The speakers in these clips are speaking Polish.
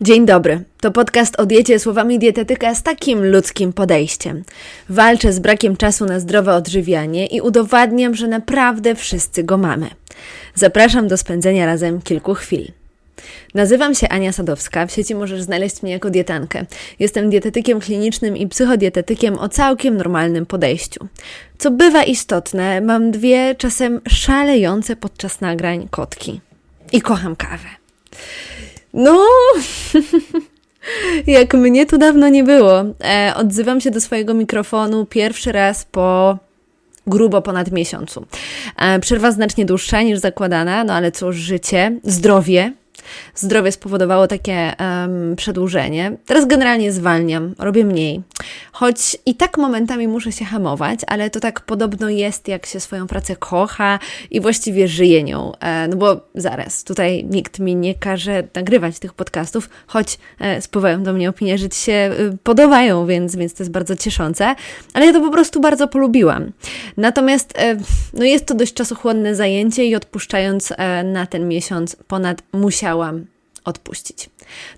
Dzień dobry. To podcast o diecie słowami dietetyka z takim ludzkim podejściem. Walczę z brakiem czasu na zdrowe odżywianie i udowadniam, że naprawdę wszyscy go mamy. Zapraszam do spędzenia razem kilku chwil. Nazywam się Ania Sadowska. W sieci możesz znaleźć mnie jako dietankę. Jestem dietetykiem klinicznym i psychodietetykiem o całkiem normalnym podejściu. Co bywa istotne, mam dwie czasem szalejące podczas nagrań kotki. I kocham kawę. No, jak mnie tu dawno nie było. E, odzywam się do swojego mikrofonu pierwszy raz po grubo ponad miesiącu. E, przerwa znacznie dłuższa niż zakładana, no ale cóż, życie, zdrowie zdrowie spowodowało takie um, przedłużenie. Teraz generalnie zwalniam, robię mniej. Choć i tak momentami muszę się hamować, ale to tak podobno jest, jak się swoją pracę kocha i właściwie żyje nią. E, no bo zaraz, tutaj nikt mi nie każe nagrywać tych podcastów, choć e, spływają do mnie opinie, że Ci się e, podobają, więc, więc to jest bardzo cieszące, ale ja to po prostu bardzo polubiłam. Natomiast e, no jest to dość czasochłonne zajęcie i odpuszczając e, na ten miesiąc ponad musiałam odpuścić.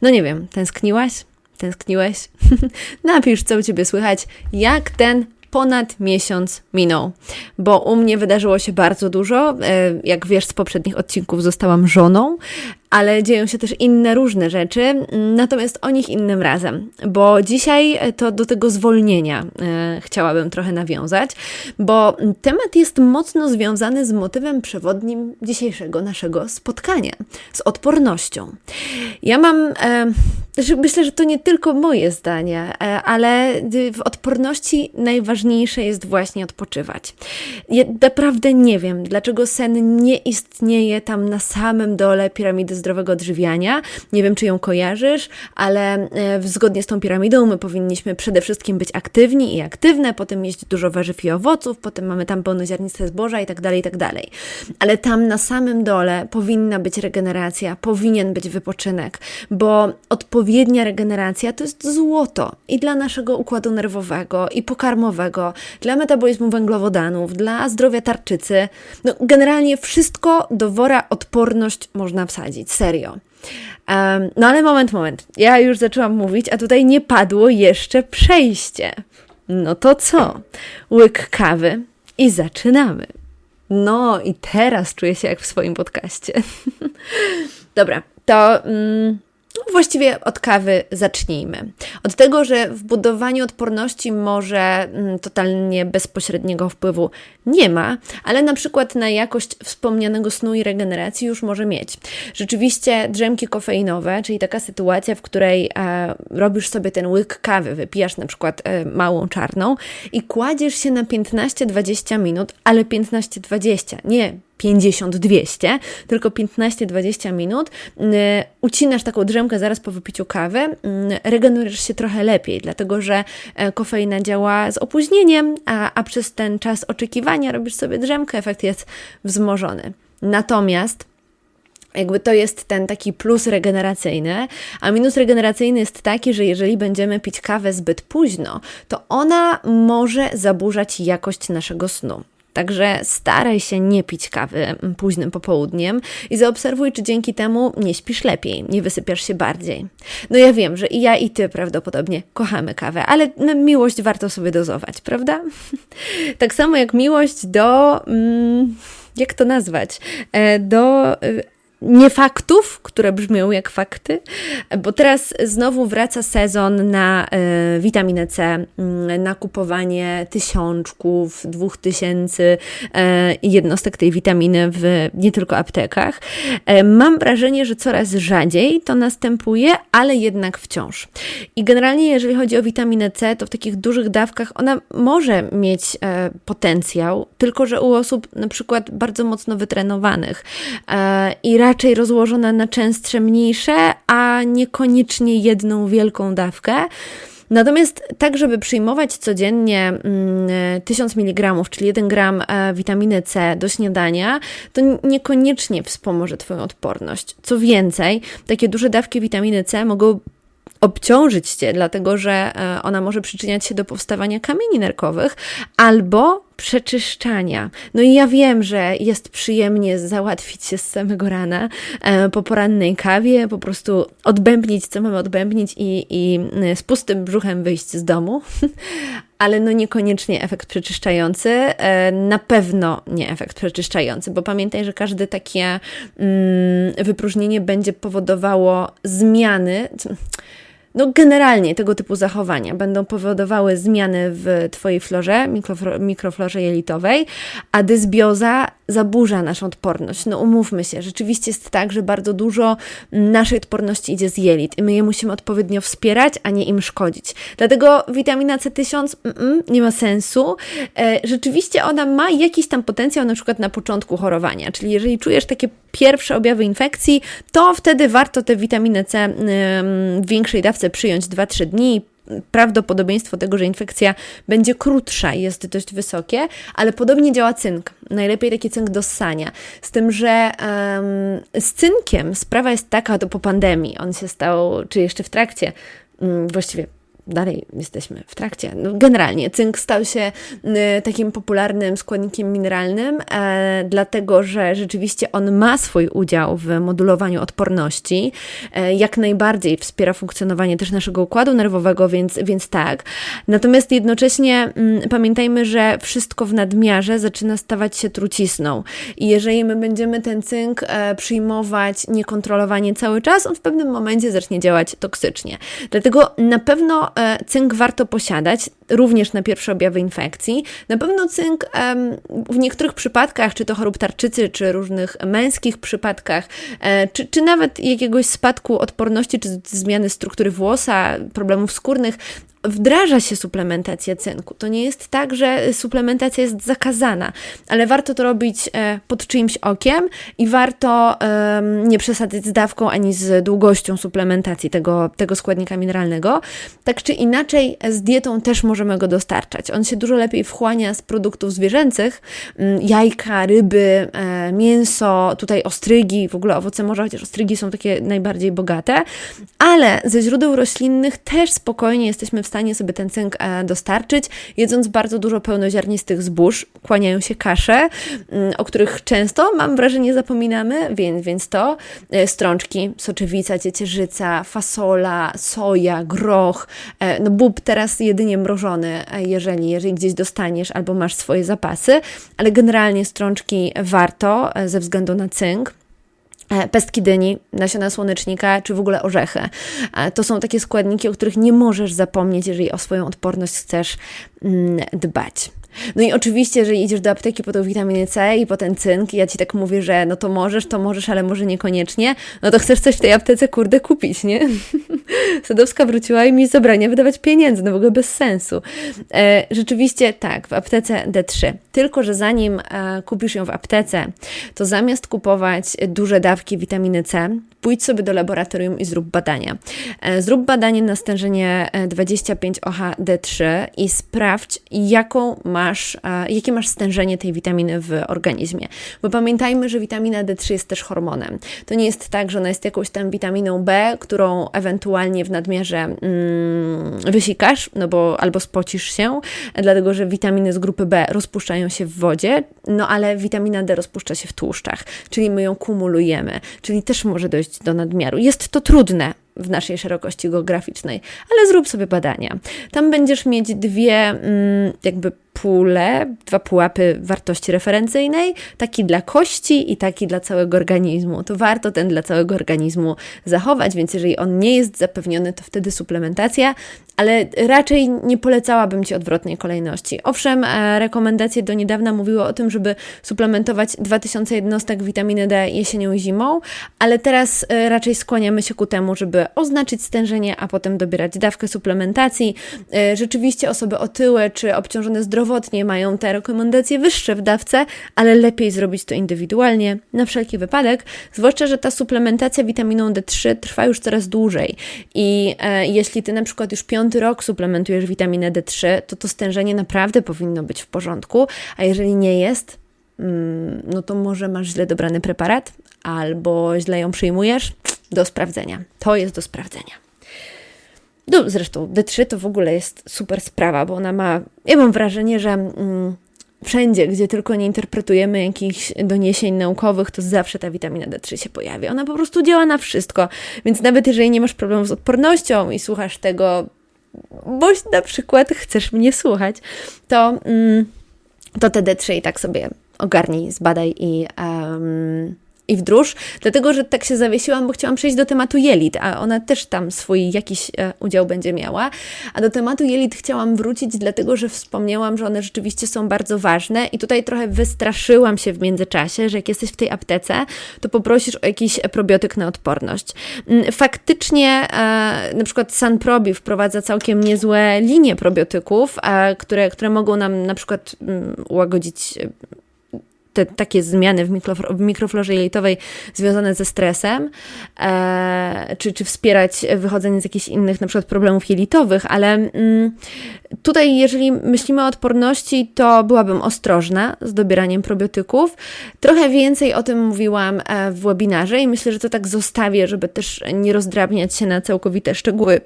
No nie wiem, tęskniłaś? Tęskniłeś? Napisz, co u Ciebie słychać, jak ten ponad miesiąc minął, bo u mnie wydarzyło się bardzo dużo. E, jak wiesz z poprzednich odcinków, zostałam żoną, ale dzieją się też inne różne rzeczy, natomiast o nich innym razem, bo dzisiaj to do tego zwolnienia e, chciałabym trochę nawiązać, bo temat jest mocno związany z motywem przewodnim dzisiejszego naszego spotkania, z odpornością. Ja mam, e, myślę, że to nie tylko moje zdanie, e, ale w odporności najważniejsze jest właśnie odpoczywać. Ja naprawdę nie wiem, dlaczego sen nie istnieje tam na samym dole piramidy zdrowego odżywiania. Nie wiem, czy ją kojarzysz, ale e, zgodnie z tą piramidą my powinniśmy przede wszystkim być aktywni i aktywne, potem jeść dużo warzyw i owoców, potem mamy tam pełnoziarniste zboża i tak dalej, i tak dalej. Ale tam na samym dole powinna być regeneracja, powinien być wypoczynek, bo odpowiednia regeneracja to jest złoto i dla naszego układu nerwowego, i pokarmowego, dla metabolizmu węglowodanów, dla zdrowia tarczycy. No, generalnie wszystko do wora odporność można wsadzić serio. Um, no ale moment, moment. Ja już zaczęłam mówić, a tutaj nie padło jeszcze przejście. No to co? Łyk kawy i zaczynamy. No i teraz czuję się jak w swoim podcaście. Dobra, to. Mm, właściwie od kawy zacznijmy. Od tego, że w budowaniu odporności może mm, totalnie bezpośredniego wpływu nie ma, ale na przykład na jakość wspomnianego snu i regeneracji już może mieć. Rzeczywiście drzemki kofeinowe, czyli taka sytuacja, w której e, robisz sobie ten łyk kawy, wypijasz na przykład e, małą czarną i kładziesz się na 15-20 minut, ale 15-20, nie 50-200, tylko 15-20 minut. Mm, ucinasz taką drzemkę zaraz po wypiciu kawy, mm, regenerujesz się trochę lepiej, dlatego że e, kofeina działa z opóźnieniem, a, a przez ten czas oczekiwania robisz sobie drzemkę, efekt jest wzmożony. Natomiast jakby to jest ten taki plus regeneracyjny, a minus regeneracyjny jest taki, że jeżeli będziemy pić kawę zbyt późno, to ona może zaburzać jakość naszego snu. Także staraj się nie pić kawy późnym popołudniem i zaobserwuj, czy dzięki temu nie śpisz lepiej, nie wysypiasz się bardziej. No ja wiem, że i ja, i ty prawdopodobnie kochamy kawę, ale no, miłość warto sobie dozować, prawda? tak samo jak miłość do. Mm, jak to nazwać? E, do y, nie faktów, które brzmią jak fakty, bo teraz znowu wraca sezon na y, witaminę C, y, na kupowanie tysiączków, dwóch tysięcy y, jednostek tej witaminy w nie tylko aptekach. Y, mam wrażenie, że coraz rzadziej to następuje, ale jednak wciąż. I generalnie, jeżeli chodzi o witaminę C, to w takich dużych dawkach ona może mieć y, potencjał, tylko że u osób na przykład bardzo mocno wytrenowanych y, i raczej rozłożona na częstsze, mniejsze, a niekoniecznie jedną wielką dawkę. Natomiast tak, żeby przyjmować codziennie 1000 mm, mg, czyli 1 gram e, witaminy C do śniadania, to niekoniecznie wspomoże Twoją odporność. Co więcej, takie duże dawki witaminy C mogą obciążyć cię, dlatego że e, ona może przyczyniać się do powstawania kamieni nerkowych albo przeczyszczania. No i ja wiem, że jest przyjemnie załatwić się z samego rana e, po porannej kawie, po prostu odbębnić, co mamy odbębnić i, i e, z pustym brzuchem wyjść z domu, ale no niekoniecznie efekt przeczyszczający, e, na pewno nie efekt przeczyszczający, bo pamiętaj, że każde takie mm, wypróżnienie będzie powodowało zmiany no generalnie tego typu zachowania będą powodowały zmiany w Twojej florze, mikroflorze jelitowej, a dysbioza zaburza naszą odporność. No umówmy się, rzeczywiście jest tak, że bardzo dużo naszej odporności idzie z jelit i my je musimy odpowiednio wspierać, a nie im szkodzić. Dlatego witamina C1000 mm, nie ma sensu. E, rzeczywiście ona ma jakiś tam potencjał na przykład na początku chorowania, czyli jeżeli czujesz takie pierwsze objawy infekcji, to wtedy warto tę witaminę C w większej dawce przyjąć 2-3 dni, prawdopodobieństwo tego, że infekcja będzie krótsza jest dość wysokie, ale podobnie działa cynk. Najlepiej taki cynk do ssania. Z tym, że um, z cynkiem sprawa jest taka, to po pandemii on się stał, czy jeszcze w trakcie, um, właściwie dalej jesteśmy w trakcie. No, generalnie cynk stał się y, takim popularnym składnikiem mineralnym, e, dlatego że rzeczywiście on ma swój udział w modulowaniu odporności. E, jak najbardziej wspiera funkcjonowanie też naszego układu nerwowego, więc, więc tak. Natomiast jednocześnie mm, pamiętajmy, że wszystko w nadmiarze zaczyna stawać się trucisną. I jeżeli my będziemy ten cynk e, przyjmować niekontrolowanie cały czas, on w pewnym momencie zacznie działać toksycznie. Dlatego na pewno cynk warto posiadać, również na pierwsze objawy infekcji. Na pewno cynk w niektórych przypadkach, czy to chorób tarczycy, czy różnych męskich przypadkach, e, czy, czy nawet jakiegoś spadku odporności, czy zmiany struktury włosa, problemów skórnych, wdraża się suplementacja cynku. To nie jest tak, że suplementacja jest zakazana, ale warto to robić e, pod czyimś okiem i warto nie przesadzać z dawką ani z długością suplementacji tego, tego składnika mineralnego. Tak czy inaczej, z dietą też możemy go dostarczać. On się dużo lepiej wchłania z produktów zwierzęcych, mm, jajka, ryby, e, mięso, tutaj ostrygi, w ogóle owoce morza, chociaż ostrygi są takie najbardziej bogate, ale ze źródeł roślinnych też spokojnie jesteśmy w stanie sobie ten cynk e, dostarczyć, jedząc bardzo dużo pełnoziarnistych zbóż, kłaniają się kasze, mm, o których często, mam wrażenie, zapominamy, więc, więc to e, strączki, soczewica, ciecierzyca, fasola, soja, groch, e, no bób teraz jedynie mrożony, jeżeli, jeżeli gdzieś dostaniesz albo masz swoje zapasy, ale generalnie strączki warto ze względu na cynk. E, pestki dyni, nasiona słonecznika, czy w ogóle orzechy. E, to są takie składniki, o których nie możesz zapomnieć, jeżeli o swoją odporność chcesz mm, dbać. No i oczywiście, jeżeli idziesz do apteki po tą witaminę C i po ten cynk, i ja ci tak mówię, że no to możesz, to możesz, ale może niekoniecznie, no to chcesz coś w tej aptece, kurde, kupić, nie? Sadowska wróciła i mi zabrania wydawać pieniędzy, no w ogóle bez sensu. E, rzeczywiście tak, w aptece D3. Tylko, że zanim e, kupisz ją w aptece, to zamiast kupować duże dawki witaminy C, pójdź sobie do laboratorium i zrób badania. E, zrób badanie na stężenie 25 OH-D3 i sprawdź, jaką masz, jakie masz stężenie tej witaminy w organizmie. Bo pamiętajmy, że witamina D3 jest też hormonem. To nie jest tak, że ona jest jakąś tam witaminą B, którą ewentualnie w nadmiarze mm, wysikasz, no bo albo spocisz się, dlatego że witaminy z grupy B rozpuszczają się w wodzie, no ale witamina D rozpuszcza się w tłuszczach, czyli my ją kumulujemy, czyli też może dojść do nadmiaru. Jest to trudne w naszej szerokości geograficznej, ale zrób sobie badania. Tam będziesz mieć dwie, mm, jakby pule, dwa pułapy wartości referencyjnej, taki dla kości i taki dla całego organizmu. To warto ten dla całego organizmu zachować, więc jeżeli on nie jest zapewniony, to wtedy suplementacja, ale raczej nie polecałabym Ci odwrotnej kolejności. Owszem, e, rekomendacje do niedawna mówiły o tym, żeby suplementować 2000 jednostek witaminy D jesienią i zimą, ale teraz e, raczej skłaniamy się ku temu, żeby oznaczyć stężenie, a potem dobierać dawkę suplementacji. E, rzeczywiście osoby otyłe czy obciążone zdrowotnie zdrowotnie mają te rekomendacje wyższe w dawce, ale lepiej zrobić to indywidualnie, na wszelki wypadek, zwłaszcza, że ta suplementacja witaminą D3 trwa już coraz dłużej i e, jeśli Ty na przykład już piąty rok suplementujesz witaminę D3, to to stężenie naprawdę powinno być w porządku, a jeżeli nie jest, mm, no to może masz źle dobrany preparat albo źle ją przyjmujesz, do sprawdzenia. To jest do sprawdzenia. No, zresztą D3 to w ogóle jest super sprawa, bo ona ma, ja mam wrażenie, że mm, wszędzie, gdzie tylko nie interpretujemy jakichś doniesień naukowych, to zawsze ta witamina D3 się pojawia. Ona po prostu działa na wszystko. Więc nawet jeżeli nie masz problemu z odpornością i słuchasz tego, boś na przykład chcesz mnie słuchać, to, mm, to te D3 i tak sobie ogarnij, zbadaj i. Um, i wdróż, dlatego że tak się zawiesiłam, bo chciałam przejść do tematu jelit, a ona też tam swój jakiś e, udział będzie miała. A do tematu jelit chciałam wrócić, dlatego że wspomniałam, że one rzeczywiście są bardzo ważne i tutaj trochę wystraszyłam się w międzyczasie, że jak jesteś w tej aptece, to poprosisz o jakiś probiotyk na odporność. Mm, faktycznie e, na przykład Sanprobi wprowadza całkiem niezłe linie probiotyków, e, które, które mogą nam na przykład mm, łagodzić te takie zmiany w, mikroflorze, w mikroflorze jelitowej związane ze stresem, e, czy, czy wspierać wychodzenie z jakichś innych na przykład problemów jelitowych, ale mm, tutaj jeżeli myślimy o odporności, to byłabym ostrożna z dobieraniem probiotyków. Trochę więcej o tym mówiłam e, w webinarze i myślę, że to tak zostawię, żeby też nie rozdrabniać się na całkowite szczegóły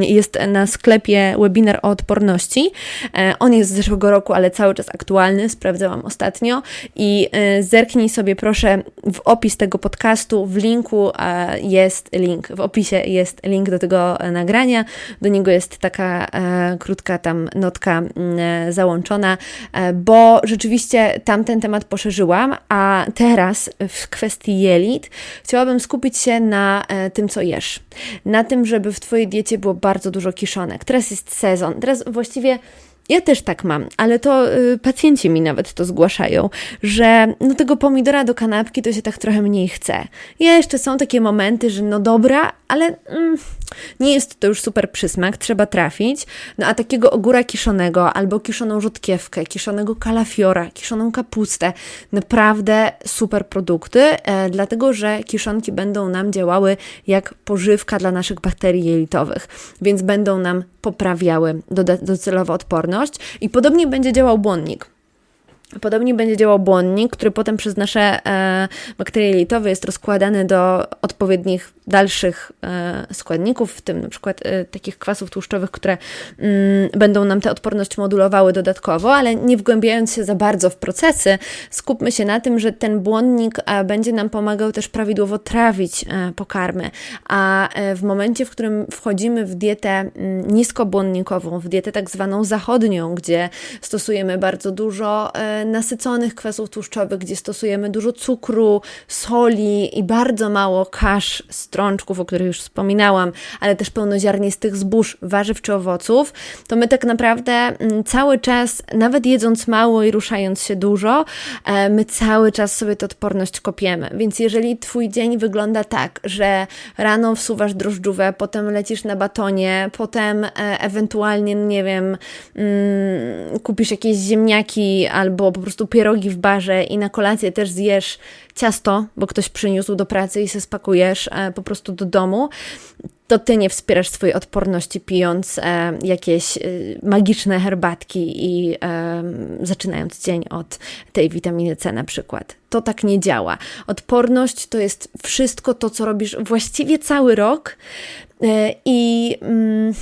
jest na sklepie webinar o odporności. E, on jest z zeszłego roku, ale cały czas aktualny, sprawdzałam ostatnio. I e, zerknij sobie proszę w opis tego podcastu, w linku e, jest link, w opisie jest link do tego nagrania, do niego jest taka krótka tam notka mm, załączona, bo rzeczywiście tam ten temat poszerzyłam, a teraz w kwestii jelit chciałabym skupić się na tym, co jesz, na tym, żeby w Twojej diecie było bardzo dużo kiszonek. Teraz jest sezon. Teraz właściwie ja też tak mam, ale to y, pacjenci mi nawet to zgłaszają, że no tego pomidora do kanapki to się tak trochę mniej chce. Ja jeszcze są takie momenty, że no dobra, ale mm, nie jest to już super przysmak, trzeba trafić. No a takiego ogóra kiszonego, albo kiszoną rzutkiewkę, kiszonego kalafiora, kiszoną kapustę, naprawdę super produkty, e, dlatego że kiszonki będą nam działały jak pożywka dla naszych bakterii jelitowych, więc będą nam poprawiały docelowo odporność i podobnie będzie działał błonnik. Podobnie będzie działał błonnik, który potem przez nasze e, bakterie jelitowe jest rozkładany do odpowiednich dalszych e, składników, w tym na przykład e, takich kwasów tłuszczowych, które mm, będą nam tę odporność modulowały dodatkowo, ale nie wgłębiając się za bardzo w procesy, skupmy się na tym, że ten błonnik e, będzie nam pomagał też prawidłowo trawić pokarmy, a w momencie, w którym wchodzimy w dietę mm, niskobłonnikową, w dietę tak zwaną zachodnią, gdzie stosujemy bardzo dużo nasyconych kwasów tłuszczowych, gdzie stosujemy dużo cukru, soli i bardzo mało kasz, strączków, o których już wspominałam, ale też pełnoziarnistych zbóż, warzyw czy owoców, to my tak naprawdę mm, cały czas, nawet jedząc mało i ruszając się dużo, e, my cały czas sobie tę odporność kopiemy. Więc jeżeli Twój dzień wygląda tak, że rano wsuwasz drożdżówę, potem lecisz na batonie, potem e, ewentualnie, nie wiem, mm, kupisz jakieś ziemniaki albo po prostu pierogi w barze i na kolację też zjesz ciasto, bo ktoś przyniósł do pracy i się spakujesz e, po prostu do domu, to ty nie wspierasz swojej odporności pijąc e, jakieś e, magiczne herbatki i e, zaczynając dzień od tej witaminy C na przykład. To tak nie działa. Odporność to jest wszystko to, co robisz właściwie cały rok e, i. Mm,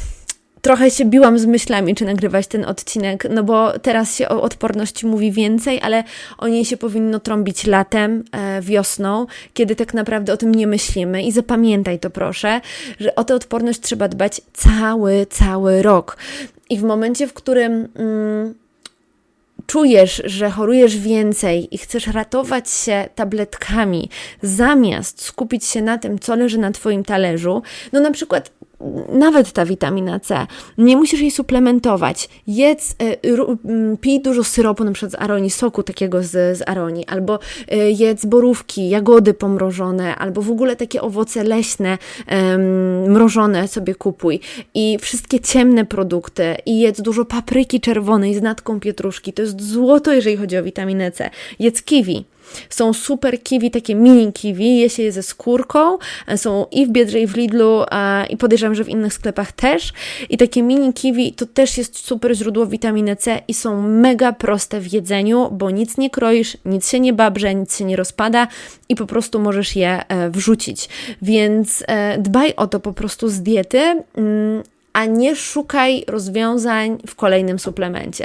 trochę się biłam z myślami, czy nagrywać ten odcinek, no bo teraz się o odporności mówi więcej, ale o niej się powinno trąbić latem, e, wiosną, kiedy tak naprawdę o tym nie myślimy. I zapamiętaj to proszę, że o tę odporność trzeba dbać cały, cały rok. I w momencie, w którym. Mm, czujesz, że chorujesz więcej i chcesz ratować się tabletkami, zamiast skupić się na tym, co leży na Twoim talerzu, no na przykład nawet ta witamina C. Nie musisz jej suplementować. Jedz, y, pij dużo syropu, przykład z aronii, soku takiego z, z aronii, albo y, jedz borówki, jagody pomrożone, albo w ogóle takie owoce leśne, mrożone sobie kupuj. I wszystkie ciemne produkty. I jedz dużo papryki czerwonej z natką pietruszki. To jest złoto, jeżeli chodzi o witaminę C. Jedz kiwi. Są super kiwi, takie mini kiwi, je się je ze skórką, e, są i w Biedrze i w Lidlu i podejrzewam, że w innych sklepach też. I takie mini kiwi to też jest super źródło witaminy C i są mega proste w jedzeniu, bo nic nie kroisz, nic się nie babrze, nic się nie rozpada i po prostu możesz je e, wrzucić. Więc e, dbaj o to po prostu z diety. A nie szukaj rozwiązań w kolejnym suplemencie.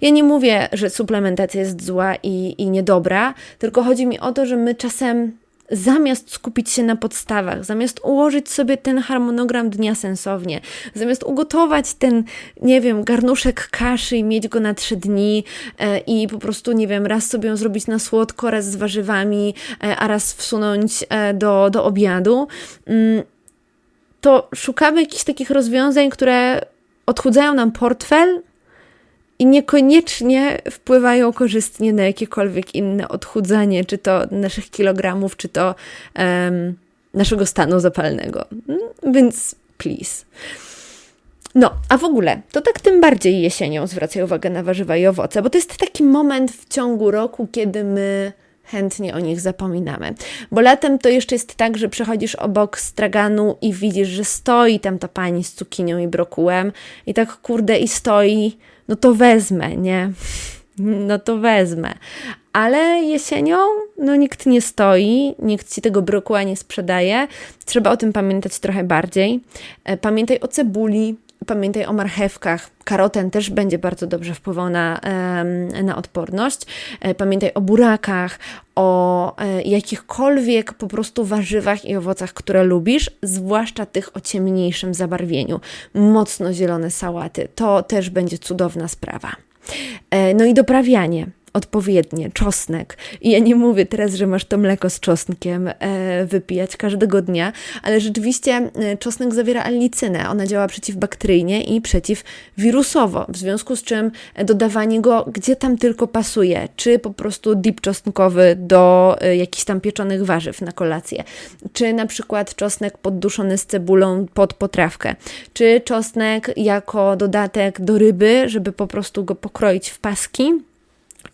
Ja nie mówię, że suplementacja jest zła i, i niedobra, tylko chodzi mi o to, że my czasem zamiast skupić się na podstawach, zamiast ułożyć sobie ten harmonogram dnia sensownie, zamiast ugotować ten, nie wiem, garnuszek kaszy i mieć go na trzy dni e, i po prostu, nie wiem, raz sobie ją zrobić na słodko, raz z warzywami, e, a raz wsunąć e, do, do obiadu, mm, to szukamy jakichś takich rozwiązań, które odchudzają nam portfel, i niekoniecznie wpływają korzystnie na jakiekolwiek inne odchudzanie, czy to naszych kilogramów, czy to um, naszego stanu zapalnego. Mm, więc please. No, a w ogóle, to tak tym bardziej jesienią zwracaj uwagę na warzywa i owoce, bo to jest taki moment w ciągu roku, kiedy my chętnie o nich zapominamy. Bo latem to jeszcze jest tak, że przechodzisz obok straganu i widzisz, że stoi tam ta pani z cukinią i brokułem i tak kurde i stoi no to wezmę, nie? No to wezmę. Ale jesienią, no nikt nie stoi, nikt ci tego brokuła nie sprzedaje. Trzeba o tym pamiętać trochę bardziej. E, pamiętaj o cebuli, pamiętaj o marchewkach. Karoten też będzie bardzo dobrze wpływał na, na odporność. E, pamiętaj o burakach, o e, jakichkolwiek po prostu warzywach i owocach, które lubisz, zwłaszcza tych o ciemniejszym zabarwieniu. Mocno zielone sałaty to też będzie cudowna sprawa. E, no i doprawianie odpowiednie, czosnek. I ja nie mówię teraz, że masz to mleko z czosnkiem e, wypijać każdego dnia, ale rzeczywiście e, czosnek zawiera allicynę. Ona działa przeciwbakteryjnie i przeciwwirusowo, w związku z czym dodawanie go gdzie tam tylko pasuje, czy po prostu dip czosnkowy do e, jakichś tam pieczonych warzyw na kolację, czy na przykład czosnek podduszony z cebulą pod potrawkę, czy czosnek jako dodatek do ryby, żeby po prostu go pokroić w paski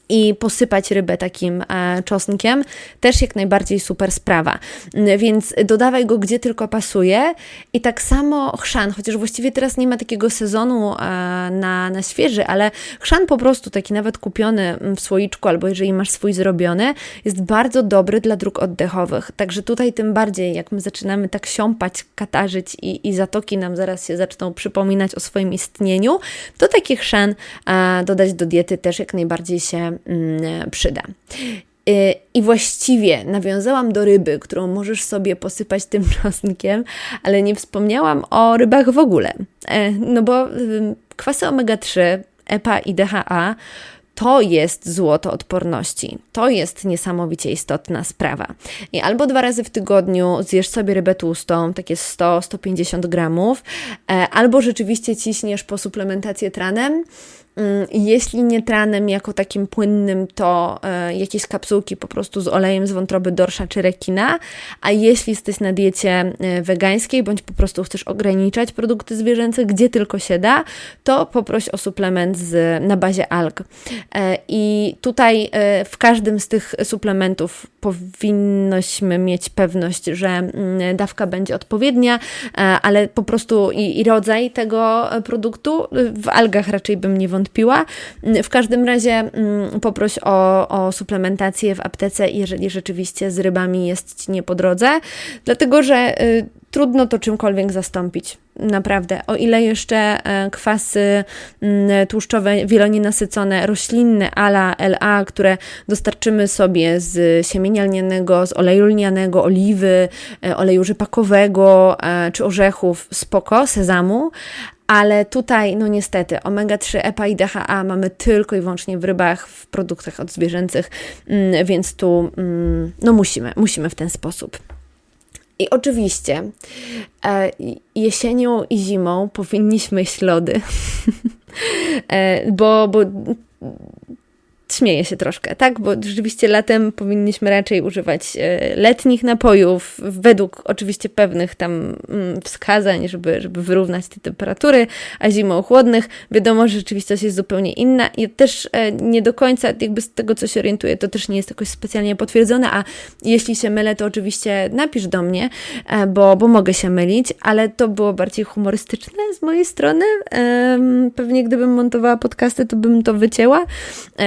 i posypać rybę takim e, czosnkiem, też jak najbardziej super sprawa. Więc dodawaj go gdzie tylko pasuje. I tak samo chrzan, chociaż właściwie teraz nie ma takiego sezonu e, na, na świeży, ale chrzan po prostu taki nawet kupiony w słoiczku, albo jeżeli masz swój zrobiony, jest bardzo dobry dla dróg oddechowych. Także tutaj tym bardziej, jak my zaczynamy tak siąpać, katarzyć i, i zatoki nam zaraz się zaczną przypominać o swoim istnieniu, to taki chrzan e, dodać do diety też jak najbardziej się Mm, przyda. Y, I właściwie nawiązałam do ryby, którą możesz sobie posypać tym czosnkiem, ale nie wspomniałam o rybach w ogóle. E, no bo y, kwasy omega-3, EPA i DHA to jest złoto odporności. To jest niesamowicie istotna sprawa. I albo dwa razy w tygodniu zjesz sobie rybę tłustą, takie 100-150 gramów, e, albo rzeczywiście ciśniesz po suplementację tranem, jeśli nie tranem jako takim płynnym, to e, jakieś kapsułki po prostu z olejem z wątroby dorsza czy rekina, a jeśli jesteś na diecie e, wegańskiej, bądź po prostu chcesz ograniczać produkty zwierzęce, gdzie tylko się da, to poproś o suplement z, na bazie alg. E, I tutaj w każdym z tych suplementów powinnośmy mieć pewność, że mm, dawka będzie odpowiednia, ale po prostu i, i rodzaj tego produktu w algach raczej bym nie wątpiła wątpiła. W każdym razie mm, poproś o, o suplementację w aptece, jeżeli rzeczywiście z rybami jest Ci nie po drodze, dlatego że trudno to czymkolwiek zastąpić. Naprawdę. O ile jeszcze e, kwasy mm, tłuszczowe, wielonienasycone, roślinne, ala LA, które dostarczymy sobie z siemienia lnianego, z oleju lnianego, oliwy, e, oleju rzepakowego e, czy orzechów, spoko, sezamu, ale tutaj, no niestety, omega-3, EPA i DHA mamy tylko i wyłącznie w rybach, w produktach odzwierzęcych, mm, więc tu mm, no musimy, musimy w ten sposób. I oczywiście e, jesienią i zimą powinniśmy jeść lody, e, bo, bo śmieję się troszkę, tak? Bo rzeczywiście latem powinniśmy raczej używać e, letnich napojów, według oczywiście pewnych tam mm, wskazań, żeby, żeby wyrównać te temperatury, a zimą chłodnych. Wiadomo, że rzeczywistość jest zupełnie inna i też e, nie do końca, jakby z tego, co się orientuję, to też nie jest jakoś specjalnie potwierdzone, a jeśli się mylę, to oczywiście napisz do mnie, e, bo, bo mogę się mylić, ale to było bardziej humorystyczne z mojej strony. Pewnie gdybym montowała podcasty, to bym to wycięła,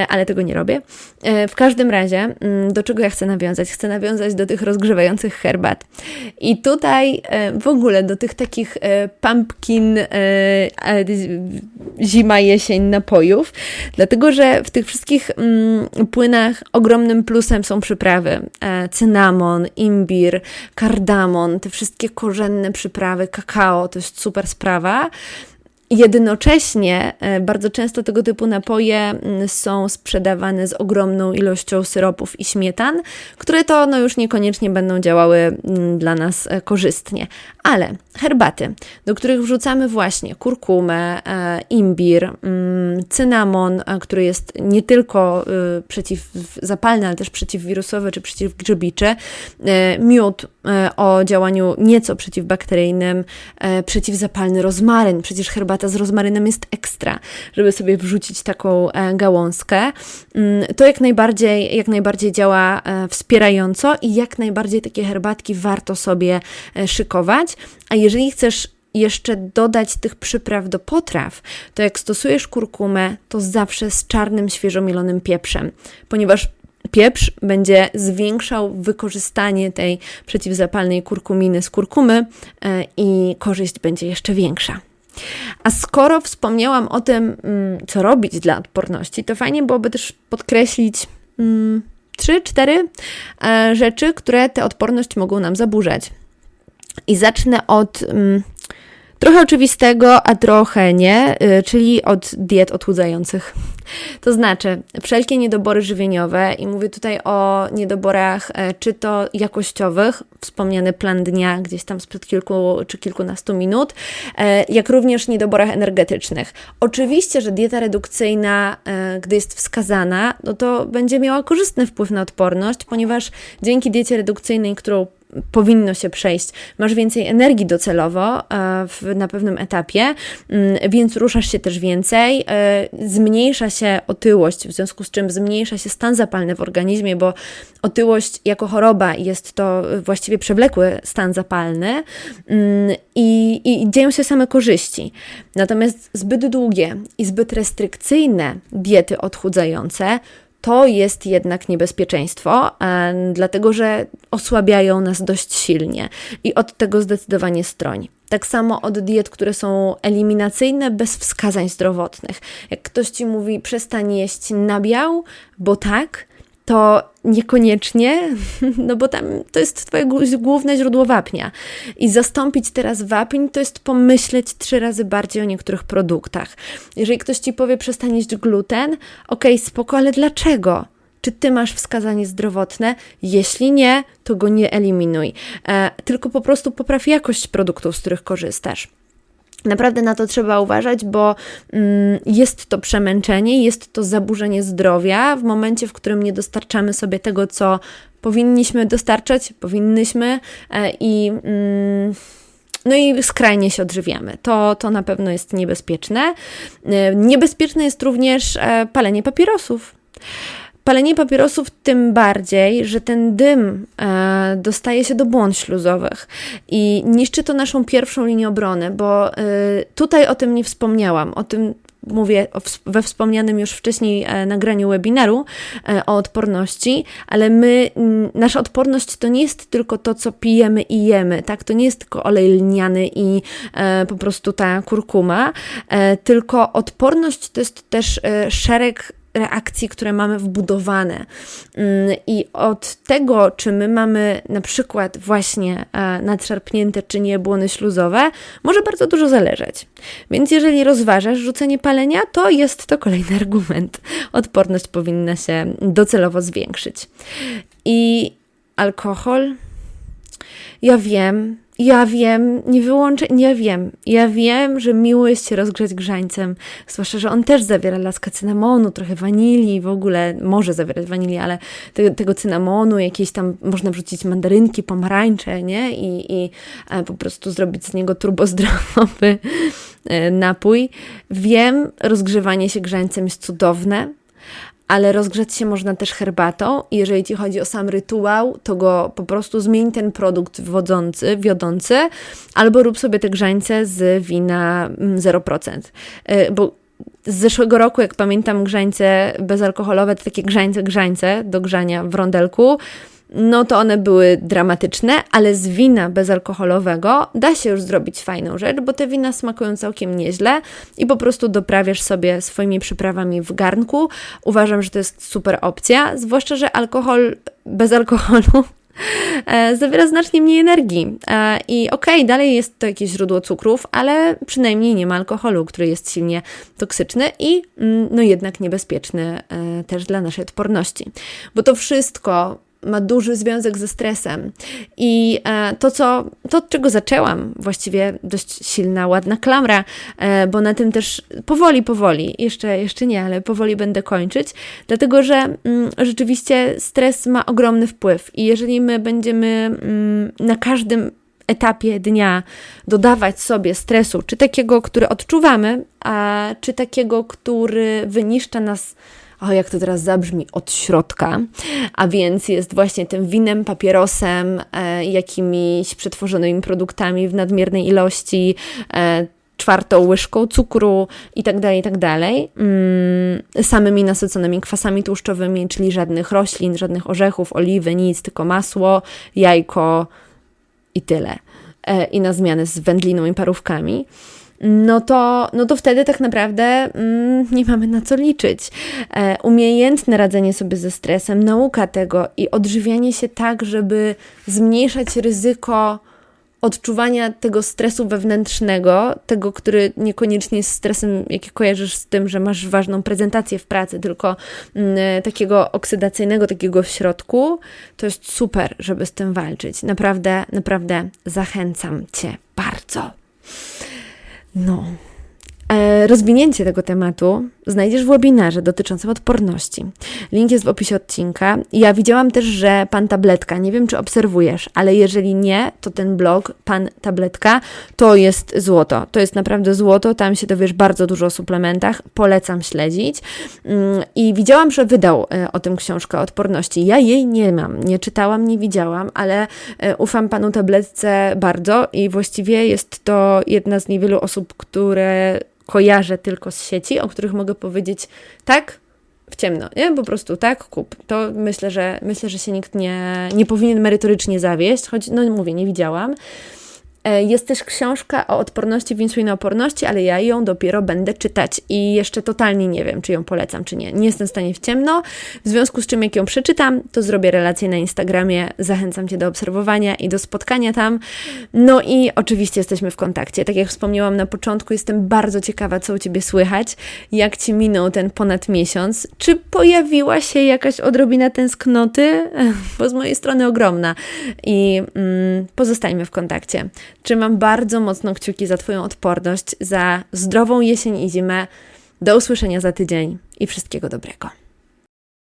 ale tego tego nie robię. E, w każdym razie, mm, do czego ja chcę nawiązać? Chcę nawiązać do tych rozgrzewających herbat. I tutaj e, w ogóle do tych takich e, pumpkin zima, jesień napojów, dlatego że w tych wszystkich mm, płynach ogromnym plusem są przyprawy. Cynamon, imbir, kardamon, te wszystkie korzenne przyprawy, kakao, to jest super sprawa. Jednocześnie e, bardzo często tego typu napoje mm, są sprzedawane z ogromną ilością syropów i śmietan, które to no, już niekoniecznie będą działały mm, dla nas e, korzystnie. Ale herbaty, do których wrzucamy właśnie kurkumę, e, imbir, mm, cynamon, który jest nie tylko przeciwzapalny, ale też przeciwwirusowy czy przeciwgrzybiczy, miód o działaniu nieco przeciwbakteryjnym, przeciwzapalny rozmaryn, przecież herbata z rozmarynem jest ekstra, żeby sobie wrzucić taką e, gałązkę. Mm, to jak najbardziej, jak najbardziej działa e, wspierająco i jak najbardziej takie herbatki warto sobie e, szykować. A jeżeli chcesz jeszcze dodać tych przypraw do potraw, to jak stosujesz kurkumę, to zawsze z czarnym, świeżo mielonym pieprzem, ponieważ pieprz będzie zwiększał wykorzystanie tej przeciwzapalnej kurkuminy z kurkumy i korzyść będzie jeszcze większa. A skoro wspomniałam o tym, mm, co robić dla odporności, to fajnie byłoby też podkreślić mm, trzy, cztery e, rzeczy, które tę odporność mogą nam zaburzać. I zacznę od mm, Trochę oczywistego, a trochę nie, y, czyli od diet odchudzających. To znaczy, wszelkie niedobory żywieniowe, i mówię tutaj o niedoborach e, czy to jakościowych, wspomniany plan dnia gdzieś tam sprzed kilku czy kilkunastu minut, e, jak również niedoborach energetycznych. Oczywiście, że dieta redukcyjna, e, gdy jest wskazana, no to będzie miała korzystny wpływ na odporność, ponieważ dzięki diecie redukcyjnej, którą powinno się przejść. Masz więcej energii docelowo e, w, na pewnym etapie, mm, więc ruszasz się też więcej, e, zmniejsza się otyłość, w związku z czym zmniejsza się stan zapalny w organizmie, bo otyłość jako choroba jest to właściwie przewlekły stan zapalny mm, i, i dzieją się same korzyści. Natomiast zbyt długie i zbyt restrykcyjne diety odchudzające to jest jednak niebezpieczeństwo, dlatego że osłabiają nas dość silnie i od tego zdecydowanie stroń. Tak samo od diet, które są eliminacyjne, bez wskazań zdrowotnych. Jak ktoś ci mówi, przestań jeść nabiał, bo tak, to niekoniecznie, no bo tam to jest Twoje główne źródło wapnia. I zastąpić teraz wapń to jest pomyśleć trzy razy bardziej o niektórych produktach. Jeżeli ktoś Ci powie, przestań jeść gluten, okej, okay, spoko, ale dlaczego? Czy ty masz wskazanie zdrowotne? Jeśli nie, to go nie eliminuj. E, tylko po prostu popraw jakość produktów, z których korzystasz. Naprawdę na to trzeba uważać, bo mm, jest to przemęczenie, jest to zaburzenie zdrowia w momencie, w którym nie dostarczamy sobie tego, co powinniśmy dostarczać, powinnyśmy e, i. Mm, no i skrajnie się odżywiamy. To, to na pewno jest niebezpieczne. E, niebezpieczne jest również e, palenie papierosów. Palenie papierosów tym bardziej, że ten dym e, dostaje się do błąd śluzowych i niszczy to naszą pierwszą linię obrony, bo e, tutaj o tym nie wspomniałam, o tym mówię we wspomnianym już wcześniej e, nagraniu webinaru e, o odporności, ale my, nasza odporność to nie jest tylko to, co pijemy i jemy, tak? To nie jest tylko olej lniany i e, po prostu ta kurkuma, tylko odporność to jest też szereg reakcji, które mamy wbudowane. Mm, I od tego, czy my mamy na przykład właśnie e, nadszarpnięte czy nie błony śluzowe, może bardzo dużo zależeć. Więc jeżeli rozważasz rzucenie palenia, to jest to kolejny argument. Odporność powinna się docelowo zwiększyć. I alkohol, ja wiem, ja wiem, nie wyłączę, ja wiem, ja wiem, że miło jest się rozgrzać grzańcem, zwłaszcza, że on też zawiera laskę cynamonu, trochę wanilii, w ogóle może zawierać wanilii, ale te, tego cynamonu, jakieś tam, można wrzucić mandarynki, pomarańcze, nie? I, i e, po prostu zrobić z niego turbozdrowowy e, napój. Wiem, rozgrzewanie się grzańcem jest cudowne, ale rozgrzać się można też herbatą. Jeżeli ci chodzi o sam rytuał, to go po prostu zmień ten produkt wodzący, wiodący, albo rób sobie te grzańce z wina 0%. Mm, y, bo z zeszłego roku, jak pamiętam, grzańce bezalkoholowe, to takie grzańce, grzańce do grzania w rondelku, no to one były dramatyczne, ale z wina bezalkoholowego da się już zrobić fajną rzecz, bo te wina smakują całkiem nieźle i po prostu doprawiasz sobie swoimi przyprawami w garnku. Uważam, że to jest super opcja, zwłaszcza, że alkohol bez alkoholu e, zawiera znacznie mniej energii. E, I okej, okay, dalej jest to jakieś źródło cukrów, ale przynajmniej nie ma alkoholu, który jest silnie toksyczny i mm, no jednak niebezpieczny e, też dla naszej odporności. Bo to wszystko ma duży związek ze stresem. I e, to, co, to, od czego zaczęłam, właściwie dość silna, ładna klamra, e, bo na tym też powoli, powoli, jeszcze, jeszcze nie, ale powoli będę kończyć, dlatego że mm, rzeczywiście stres ma ogromny wpływ i jeżeli my będziemy mm, na każdym etapie dnia dodawać sobie stresu, czy takiego, który odczuwamy, a czy takiego, który wyniszcza nas o jak to teraz zabrzmi, od środka, a więc jest właśnie tym winem, papierosem, e, jakimiś przetworzonymi produktami w nadmiernej ilości, e, czwartą łyżką cukru i tak dalej, i tak. Mm, samymi nasyconymi kwasami tłuszczowymi, czyli żadnych roślin, żadnych orzechów, oliwy, nic, tylko masło, jajko i tyle. E, I na zmianę z wędliną i parówkami no to, no to wtedy tak naprawdę mm, nie mamy na co liczyć. E, umiejętne radzenie sobie ze stresem, nauka tego i odżywianie się tak, żeby zmniejszać ryzyko odczuwania tego stresu wewnętrznego, tego, który niekoniecznie jest stresem, jaki kojarzysz z tym, że masz ważną prezentację w pracy, tylko mm, takiego oksydacyjnego, takiego w środku, to jest super, żeby z tym walczyć. Naprawdę, naprawdę zachęcam Cię bardzo. No. E, rozwinięcie tego tematu znajdziesz w webinarze dotyczącym odporności. Link jest w opisie odcinka. Ja widziałam też, że Pan Tabletka, nie wiem czy obserwujesz, ale jeżeli nie, to ten blog Pan Tabletka to jest złoto. To jest naprawdę złoto, tam się dowiesz bardzo dużo o suplementach, polecam śledzić. Mm, I widziałam, że wydał e, o tym książkę odporności. Ja jej nie mam, nie czytałam, nie widziałam, ale e, ufam Panu Tabletce bardzo i właściwie jest to jedna z niewielu osób, które kojarzę tylko z sieci, o których mogę powiedzieć tak, w ciemno, nie? Po prostu tak, kup. To myślę, że myślę, że się nikt nie, nie powinien merytorycznie zawieść, choć no mówię, nie widziałam. E, jest też książka o odporności w insulinooporności, ale ja ją dopiero będę czytać i jeszcze totalnie nie wiem, czy ją polecam, czy nie. Nie jestem w stanie w ciemno, w związku z czym jak ją przeczytam, to zrobię relację na Instagramie, zachęcam Cię do obserwowania i do spotkania tam. No i oczywiście jesteśmy w kontakcie. Tak jak wspomniałam na początku, jestem bardzo ciekawa, co u Ciebie słychać, jak Ci minął ten ponad miesiąc, czy pojawiła się jakaś odrobina tęsknoty, bo z mojej strony ogromna i mm, pozostajmy w kontakcie. Trzymam bardzo mocno kciuki za Twoją odporność, za zdrową jesień i zimę. Do usłyszenia za tydzień i wszystkiego dobrego.